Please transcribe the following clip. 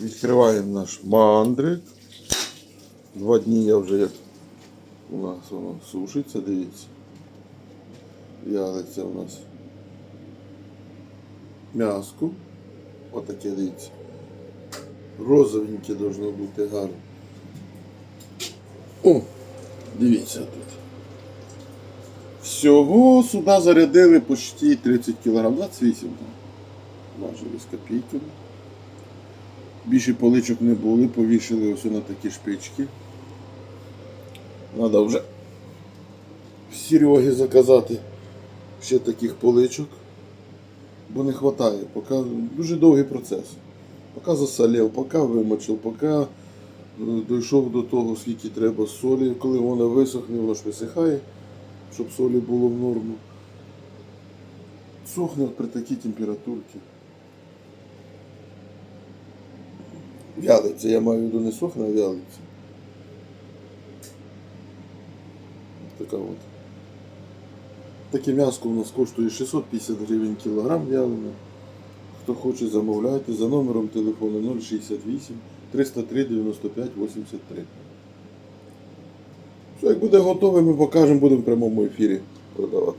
Відкриваємо наш мандрик. Два дні я вже як у нас воно сушиться, дивіться. Вялиться у нас м'яско. Отаке дивіться. Розовеньке должно бути гарно. О, дивіться тут. Всього сюди зарядили почти 30 кг, 28 там. Важили з копійками. Більше поличок не були, повішали ось на такі шпички. Треба вже Сереги заказати ще таких поличок, бо не вистачає. Поки дуже довгий процес. Поки засолів, поки вимочив, поки е, дійшов до того, скільки треба солі. Коли воно висохне, воно ж висихає, щоб солі було в норму. Сохне при такій температурці. Вялиться, я маю в виду не сохне, а вялиться. Така от. Таке м'яско у нас коштує 650 гривень кілограм вялене. Хто хоче, замовляйте за номером телефону 068 303 95 83. Все, як буде готове, ми покажемо, будемо в прямому ефірі продавати.